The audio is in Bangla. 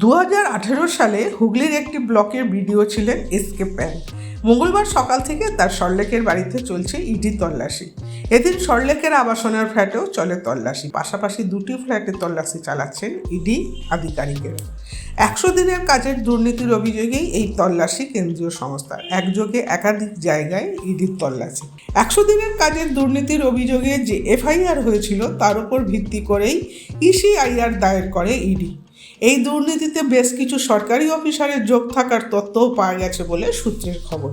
দু হাজার আঠেরো সালে হুগলির একটি ব্লকের ভিডিও ছিলেন এসকে প্যান। মঙ্গলবার সকাল থেকে তার সরলেকের বাড়িতে চলছে ইডি তল্লাশি। এদিন সরলেকের আবাসনের ফ্ল্যাটেও চলে তল্লাশি। পাশাপাশি দুটি ফ্ল্যাটে তল্লাশি চালাচ্ছেন ইডি আধিকারিকেরা। একশো দিনের কাজের দুর্নীতির অভিযোগেই এই তল্লাশি কেন্দ্রীয় সংস্থার একযোগে একাধিক জায়গায় ইডির তল্লাশি। একশো দিনের কাজের দুর্নীতির অভিযোগে যে এফআইআর হয়েছিল তার উপর ভিত্তি করেই ইসিআইআর দায়ের করে ইডি। এই দুর্নীতিতে বেশ কিছু সরকারি অফিসারের যোগ থাকার তথ্যও পাওয়া গেছে বলে সূত্রের খবর।